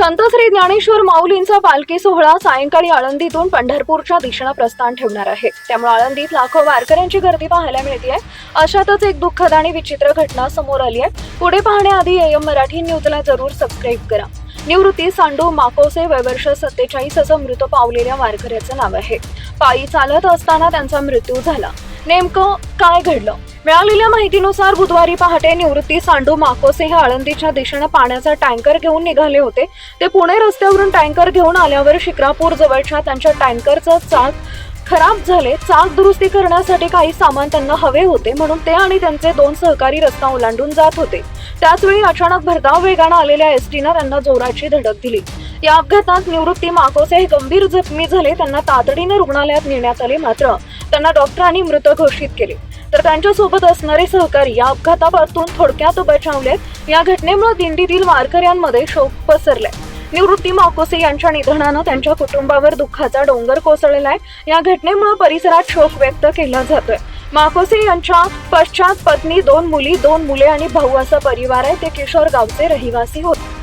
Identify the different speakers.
Speaker 1: संत श्री ज्ञानेश्वर माऊलींचा पालखी सोहळा सायंकाळी आळंदीतून पंढरपूरच्या दिशेनं प्रस्थान ठेवणार आहे. त्यामुळे आळंदीत लाखो वारकऱ्यांची गर्दी पाहायला मिळते अशातच एक दुःखद आणि विचित्र घटना समोर आली आहे पुढे पाहण्याआधी एम मराठी न्यूजला जरूर सबस्क्राईब करा. निवृत्ती सांडू माकोसे वयवर्ष सत्तेचाळीस असं मृत पावलेल्या वारकऱ्याचं नाव आहे. पायी चालत असताना त्यांचा मृत्यू झाला. नेमकं काय घडलं? मिळालेल्या माहितीनुसार बुधवारी पहाटे निवृत्ती सांडू माकोसे हे आळंदीच्या दिशेनं पाण्याचा टँकर घेऊन निघाले होते. ते पुणे रस्त्यावरून टँकर घेऊन आल्यावर शिक्रापूर जवळच्या त्यांच्या टँकरचं चाक खराब झाले. चाक दुरुस्ती करण्यासाठी काही सामान त्यांना हवे होते म्हणून ते आणि त्यांचे दोन सहकारी रस्ता ओलांडून जात होते. त्याचवेळी अचानक भरधाव वेगानं आलेल्या एसटीनं त्यांना जोराची धडक दिली. या अपघातात निवृत्ती माकोसे हे गंभीर जखमी झाले. त्यांना तातडीनं रुग्णालयात नेण्यात आले मात्र त्यांना डॉक्टरांनी मृत घोषित केले. तर त्यांच्यासोबत असणारे सहकारी या अपघातापासून थोडक्यात बचावलेत या घटनेमुळे दिंडीतील वारकऱ्यांमध्ये शोक पसरलाय. निवृत्ती माकोसे यांच्या निधनानं त्यांच्या कुटुंबावर दुःखाचा डोंगर कोसळलेला आहे या घटनेमुळे परिसरात शोक व्यक्त केला जातोय. माकोसे यांच्या पश्चात पत्नी दोन मुली दोन मुले आणि भाऊ असा परिवार आहे. ते किशोर गावचे रहिवासी होते.